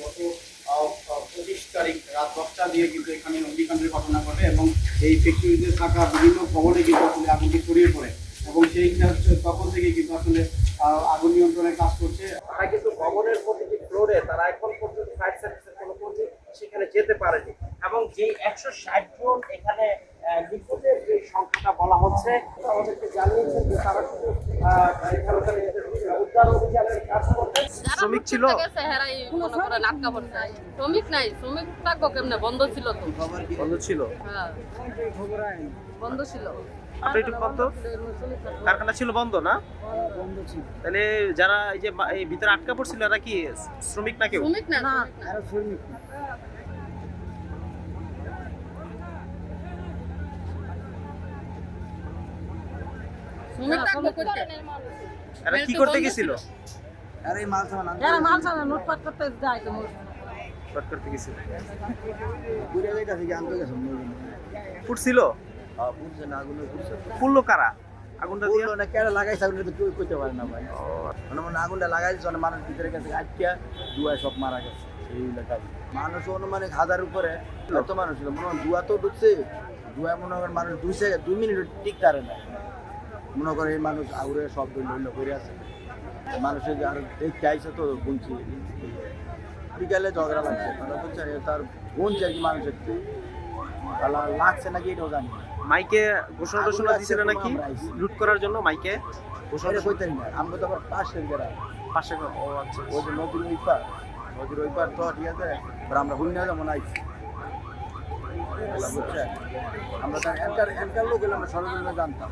গত পঁচিশ তারিখ রাত দশটা দিয়ে কিন্তু এখানে অগ্নিকাণ্ডের ঘটনা ঘটে এবং এই ফ্যাক্টরিতে থাকা বিভিন্ন ভবনে কিন্তু আসলে আগুনটি ছড়িয়ে পড়ে এবং সেই তখন থেকে কিন্তু আসলে আগুন নিয়ন্ত্রণে কাজ করছে। তারা কিন্তু ভবনের প্রতিটি ফ্লোরে তারা এখন পর্যন্ত ফায়ার সার্ভিসের কোনো কর্মী সেখানে যেতে পারেনি। এবং যেই একশো ষাট জন এখানে নিখোঁজের যে সংখ্যাটা বলা হচ্ছে আমাদেরকে জানিয়েছেন যে তারা শুধু শ্রমিক ছিল? শ্রমিক নাই শ্রমিক থাকব কেমনে? বন্ধ ছিল তো। বন্ধ ছিল? হ্যাঁ। বন্ধ ছিল। আপনি একটু বন্ধ? কারখানা ছিল বন্ধ না? তাহলে যারা এই যে ভিতরে আটকা পড়ছিল এরা কি শ্রমিক না কেউ? শ্রমিক না শ্রমিক কি করতে গেছিল? আরে মাল সামান যারা মাল সামান লুটপাট করতে যায় তো শর্ট করতে গেছিল। ঘুরে যাইতা থেকে আনতে গেছে? ফুটছিল? হ্যাঁ পুরছে না আগুন পুরছে ফুললো কারা? আগুনটা দিয়ে? না কেডা লাগাইছে আগুন তো কেউ কইতে পারে না ভাই। মানে মনে আগুনটা লাগাইছে অনেক মানুষ ভিতরে গেছে দুয়ায় সব মারা গেছে। এই এলাকায় মানুষ অনুমানিক হাজার উপরে এত মানুষ ছিল মনে হয় দুয়া তো ঢুকছে। দুয়ায় মনে করেন মানুষ দুই সেকেন্ড দুই মিনিট ঠিক কারে না। মনে করে এই মানুষ আউরে সব লইল করে আছে। মানুষের আর দেখতে আইসে তো গুনছি। বিকালে ঝগড়া লাগছে। তারা বলছে তার গুনছে আর কি মানুষের তাহলে লাগছে নাকি এটাও জানি মাইকে ঘোষণা দিছিল কোনো নাকি? লুট করার জন্য মাইকে? ঘোষণা কইতেন না আমরা তো আবার পাশের গ্রাম। পাশে ও আচ্ছা ওই যে নদীর ওই পার নদীর ওই পার তো ঠিক আছে আমরা হুন্না যেমন আইছি আমরা তার এনকার এনকার লোক আমরা সরকারি জানতাম।